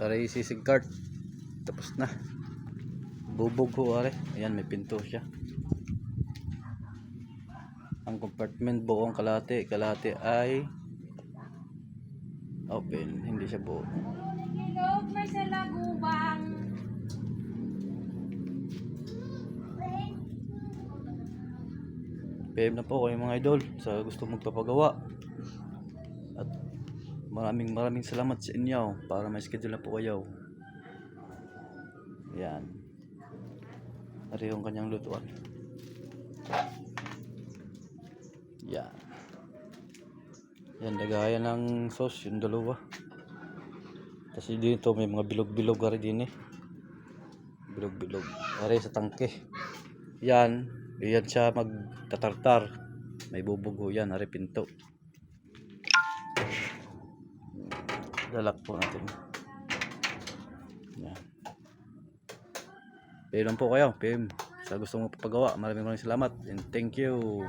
Aray sisig cart. Tapos na. Bubog ho are. Ayan may pinto siya. Ang compartment buong kalate. Kalate ay open. Hindi siya buo. Ilog, may salagubang. PM na po kayo mga idol sa gusto magpapagawa. Maraming maraming salamat sa inyo para may schedule na po kayo. Yan. Ari yung kanyang lutuan. Yan. Yan, lagayan ng sauce, yung dalawa. Kasi dito may mga bilog-bilog ari din eh. Bilog-bilog. Ari sa tangke. Yan. Yan siya magtatartar. May bubugo yan. Ari pinto. Lalak po natin. Yan. PM lang po kayo. PM. Sa gusto mo papagawa. Maraming maraming salamat. And thank you.